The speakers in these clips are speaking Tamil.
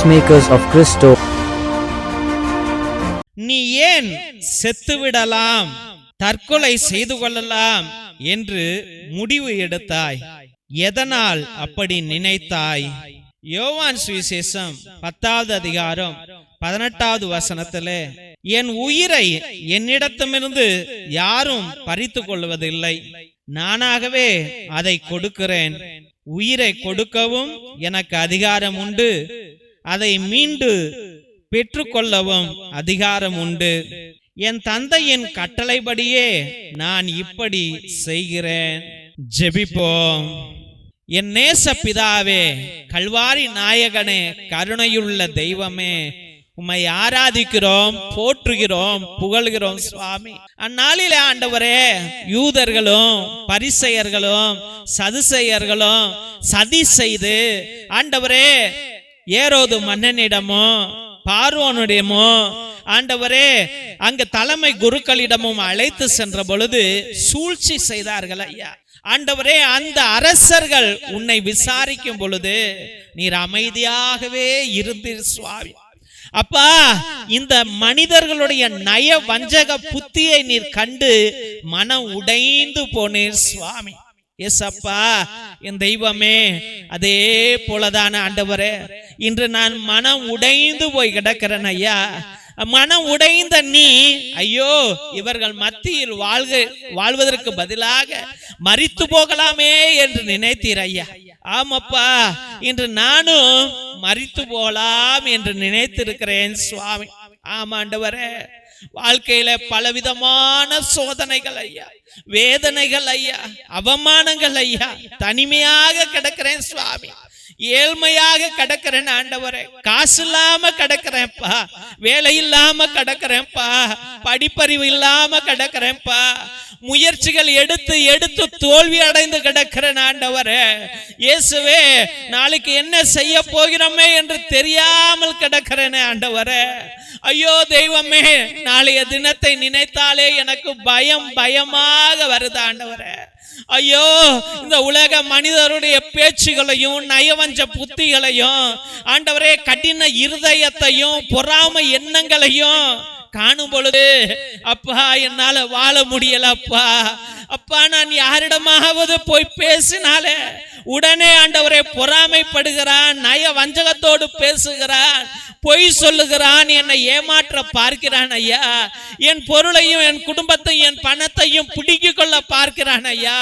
peacemakers of Christo. நீ ஏன் செத்துவிடலாம்? தற்கொலை செய்து கொள்ளலாம் என்று முடிவு எடுத்தாய். எதனால் அப்படி நினைத்தாய்? யோவான் சுவிசேஷம் பத்தாவது அதிகாரம் பதினெட்டாவது வசனத்திலே என் உயிரை என்னிடத்திலிருந்து யாரும் பறித்து கொள்வதில்லை. நானாகவே அதை கொடுக்கிறேன். உயிரை கொடுக்கவும் எனக்கு அதிகாரம் உண்டு. அதை மீண்டு பெற்றுக்கொள்ளவும் அதிகாரம் உண்டு. என் தந்தையின் கட்டளைப்படியே நான் இப்படி செய்கிறேன். ஜெபிப்போம். என் நேச பிதாவே கல்வாரி நாயகனே கருணையுள்ள தெய்வமே உம்மை ஆராதிக்கிறோம் போற்றுகிறோம் புகழ்கிறோம் சுவாமி. அந்நாளிலே ஆண்டவரே யூதர்களும் பரிசெயர்களும் சதுசெயர்களும் சதி செய்து ஆண்டவரே ஏரோது மன்னனிடமோ பார்வோனிடமோ ஆண்டவரே அங்க தலைமை குருக்களிடமும் அழைத்து சென்ற பொழுது சூழ்ச்சி செய்தார்கள் ஐயா. ஆண்டவரே அந்த அரசர்கள் உன்னை விசாரிக்கும் பொழுது நீர் அமைதியாகவே இருந்தீர் சுவாமி. அப்பா இந்த மனிதர்களுடைய நய வஞ்சக புத்தியை நீர் கண்டு மனம் உடைந்து போனீர் சுவாமி. எஸ் அப்பா என் தெய்வமே அதே போலதான ஆண்டவரே இன்று நான் மனம் உடைந்து போய் கிடக்கிறேன் ஐயா. மனம் உடைந்த நீ ஐயோ இவர்கள் மத்தியில் வாழ்க வாழ்வதற்கு பதிலாக மறித்து போகலாமே என்று நினைத்தீர் ஐயா. ஆமாப்பா இன்று நானும் மறித்து போகலாம் என்று நினைத்திருக்கிறேன் சுவாமி. ஆமாண்டவரே வாழ்க்கையில பலவிதமான சோதனைகள் ஐயா வேதனைகள் ஐயா அவமானங்கள் ஐயா தனிமையாக கிடக்கிறேன் சுவாமி. ஏழ்மையாக கிடக்கிறேன் ஆண்டவரே. காசு இல்லாம கிடக்கிறேன்ப்பா. வேலை இல்லாம கிடக்கிறேன்ப்பா. படிப்பறிவு இல்லாம கிடக்கிறேன்ப்பா. முயற்சிகள் எடுத்து எடுத்து தோல்வி அடைந்து கிடக்கிறேன் ஆண்டவர். இயேசுவே நாளைக்கு என்ன செய்ய போகிறோமே என்று தெரியாமல் கிடக்கிறேனே ஆண்டவர. ஐயோ தெய்வமே நாளைய தினத்தை நினைத்தாலே எனக்கு பயம் பயமாக வருது ஆண்டவரே. ஐயோ இந்த உலக மனிதருடைய பேச்சுகளையும் நயவஞ்ச புத்திகளையும் ஆண்டவரே கடின இருதயத்தையும் பொறாமை எண்ணங்களையும் காணும் பொழுது அப்பா என்னால வாழ முடியல அப்பா அப்பா நான் யாரிடமாவது போய் பேசினாலே உடனே ஆண்டவரை பொறாமைப்படுகிறான் நய வஞ்சகத்தோடு பேசுகிறான் பொய் சொல்லுகிறான் என்னை ஏமாற்ற பார்க்கிறான் ஐயா. என் பொருளையும் என் குடும்பத்தையும் என் பணத்தையும் பிடிக்கிக் கொள்ள பார்க்கிறான் ஐயா.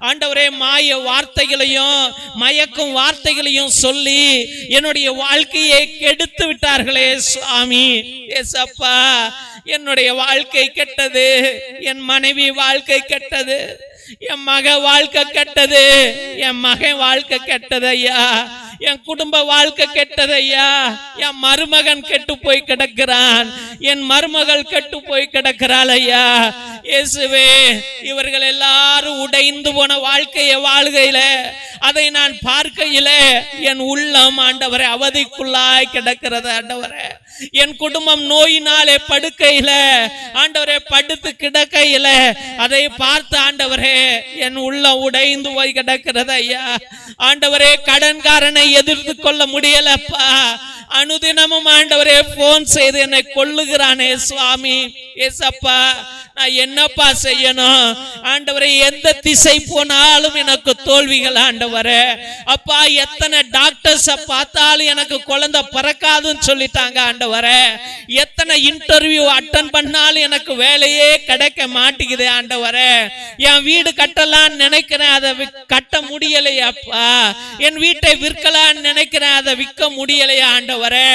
ஆண்டவரே மாய வார்த்தைகளையும் மயக்கும் வார்த்தைகளையும் சொல்லி என்னுடைய வாழ்க்கையை கெடுத்து விட்டார்களே சுவாமி. ஏசப்பா என்னுடைய வாழ்க்கை கெட்டது என் மனைவி வாழ்க்கை கெட்டது என் மக வாழ்க்கை கெட்டது என் மகன் வாழ்க்கை கெட்டது ஐயா. என் குடும்ப வாழ்க்கை கெட்டதையா என் மருமகன் கெட்டு போய் கிடக்கிறான். என் மருமகள் கெட்டு போய் கிடக்கிறாள் ஐயா இயேசுவே இவர்கள் எல்லாரும் உடைந்து போன வாழ்க்கையை வாழ்கையில அதை நான் பார்க்கையில என் உள்ளம் ஆண்டவரை அவதிக்குள்ளாய் கிடக்கிறது ஆண்டவரை. என் குடும்பம் நோயினாலே படுக்கையில. ஆண்டவரே படுத்து கிடக்கையில. அதை பார்த்து ஆண்டவரே என் உள்ள உடைந்து போய் கிடக்கிறது ஐயா. ஆண்டவரே கடன்காரனை எதிர்த்து கொள்ள முடியலப்பா. அனுதினமும் ஆண்டவரே போன் செய்து என்னை கொள்ளுகிறானே சுவாமி. ஏசப்பா நான் என்னப்பா செய்யணும்? ஆண்டவரை எந்த திசை போனாலும் எனக்கு தோல்விகள் ஆண்டவர. அப்பா எத்தனை டாக்டர்ஸ பார்த்தாலும் எனக்கு குழந்தை பிறக்காதுன்னு சொல்லிட்டாங்க ஆண்டவர. எத்தனை இன்டர்வியூ அட்டன் பண்ணாலும் எனக்கு வேலையே கிடைக்க மாட்டேங்குது ஆண்டவர. என் வீடு கட்டலான்னு நினைக்கிறேன் அதை கட்ட முடியலையா அப்பா. என் வீட்டை விற்கலாம்னு நினைக்கிறேன் அதை விற்க முடியலையா ஆண்டவரே.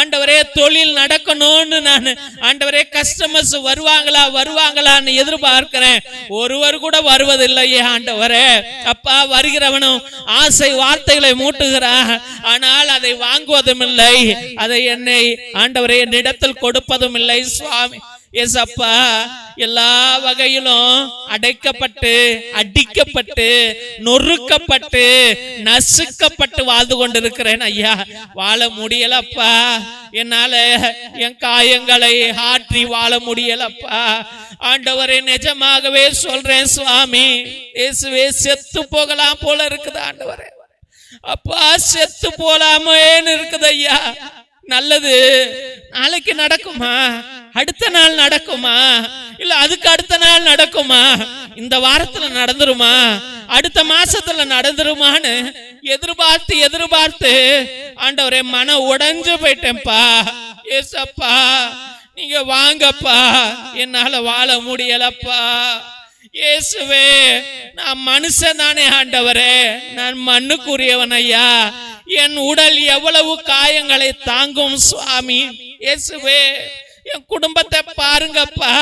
ஆண்டவரே தொழில் நடக்கணும்னு நான் ஆண்டவரே கஸ்டமர்ஸ் வருவாங்களா வருவாங்களான்னு எதிர்பார்க்கிறேன். ஒரு ஒருவர் கூட வருவதில்லையே ஆண்டவரே. அப்பா வருகிறவனும் ஆசை வார்த்தைகளை மூட்டுகிறான் ஆனால் அதை வாங்குவதும் இல்லை அதை என்னை ஆண்டவரே என்னிடத்தில் கொடுப்பதும் இல்லை சுவாமி. ஏசப்பா அப்பா எல்லா வகையிலும் அடைக்கப்பட்டு அடிக்கப்பட்டு நொறுக்கப்பட்டு நசுக்கப்பட்டு வாழ்ந்து கொண்டிருக்கிறேன் ஐயா. வாழ முடியலப்பா. என்னால என் காயங்களை ஆற்றி வாழ முடியலப்பா. ஆண்டவரே நிஜமாகவே சொல்றேன் சுவாமி. இயேசுவே செத்து போகலாம் போல இருக்குது ஆண்டவரே. அப்பா செத்து போலாமேன்னு இருக்குது ஐயா. நல்லது நாளைக்கு நடக்குமா? அடுத்த நாள் நடக்குமா? இல்ல அதுக்கு அடுத்த நாள் நடக்குமா? இந்த வாரத்துல நடந்துருமா? அடுத்த மாசத்துல நடந்துருமான்னு எதிர்பார்த்து எதிர்பார்த்து ஆண்டவரே மன உடைஞ்சு போயிட்டேன்ப்பா. ஏசப்பா நீங்க வாங்கப்பா. என்னால வாழ முடியலப்பா. இயேசுவே நான் மனுஷன் தானே ஆண்டவரே. நான் மண்ணுக்குரியவன் ஐயா. என் உடல் எவ்வளவு காயங்களை தாங்கும் சுவாமி. இயேசுவே என் குடும்பத்தை பாருங்கப்பா.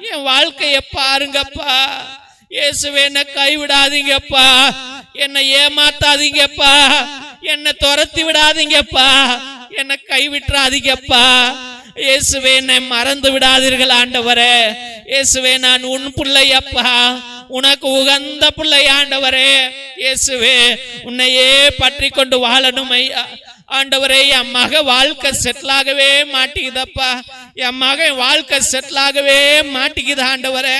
என் வாழ்க்கைய பாருங்கப்பா. இயேசுவே என்னை கைவிடாதீங்கப்பா. என்னை ஏமாத்தாதீங்கப்பா. என்னை துரத்தி விடாதீங்கப்பா. என்னை கைவிட்டுறாதீங்கப்பா. இயேசுவே என்னை மறந்து விடாதீர்கள் ஆண்டவரே. இயேசுவே நான் உன் பிள்ளையப்பா. உனக்கு உகந்த பிள்ளை ஆண்டவரே. இயேசுவே உன்னையே பற்றி கொண்டு வாழணும் ஐயா ஆண்டவரே என் மக வாழ்க்கை செட்டில் ஆகவே மாட்டேங்குதப்பா. என் மகன் வாழ்க்கை செட்டில் ஆகவே மாட்டேங்குது ஆண்டவரே.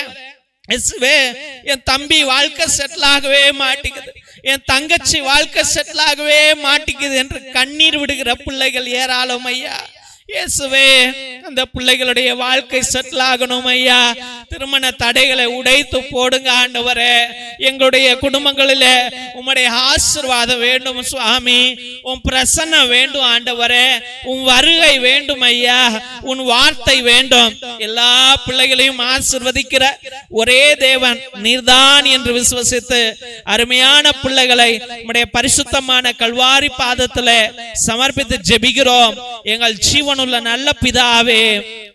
இயேசுவே என் தம்பி வாழ்க்கை செட்டில் ஆகவே மாட்டேங்குது. என் தங்கச்சி வாழ்க்கை செட்டில் ஆகவே மாட்டேங்குது என்று கண்ணீர் விடுகிற பிள்ளைகள் ஏராளம் ஐயா. இயேசுவே அந்த பிள்ளைகளுடைய வாழ்க்கை செட்டில் ஆகணும் ஐயா. திருமண தடைகளை உடைத்து போடுங்க ஆண்டவரே. எங்களுடைய குடும்பங்களில் உம்முடைய ஆசிர்வாதம் வேண்டும் சுவாமி. உன் பிரசன்னம் வேண்டும் ஆண்டவரே. உன் வருகை வேண்டும் ஐயா. உன் வார்த்தை வேண்டும். எல்லா பிள்ளைகளையும் ஆசிர்வதிக்கிற ஒரே தேவன் நீர்தான் என்று விசுவசித்து அருமையான பிள்ளைகளை உம்முடைய பரிசுத்தமான கல்வாரி பாதத்தில் சமர்ப்பித்து ஜெபிக்கிறோம். எங்கள் ஜீவனுள்ள நல்ல பிதாவே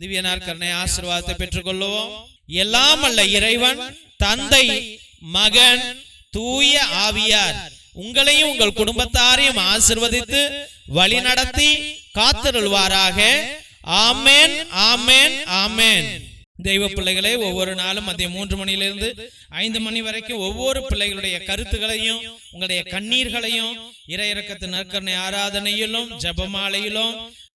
திவ்யனார் கருணை ஆசீர்வாதத்தை பெற்றுக்கொள்வோம் எல்லாம் அல்ல இறைவன் தந்தை மகன் தூய ஆவியார். உங்களையும் உங்கள் குடும்பத்தாரையும் ஆசிர்வதித்து வழி நடத்தி காத்திருள்வாராக. ஆமேன் ஆமேன் ஆமேன். தெய்வ பிள்ளைகளே ஒவ்வொரு நாளும் மதியம் மூன்று மணியிலிருந்து ஐந்து மணி வரைக்கும் ஒவ்வொரு பிள்ளைகளுடைய கருத்துகளையும் உங்களுடைய கண்ணீர்களையும் இறையிறக்கத்து நற்கரணை ஆராதனையிலும் ஜெபமாலையிலும்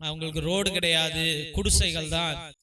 அவங்களுக்கு ரோடு கிடையாது குடிசைகள் தான்.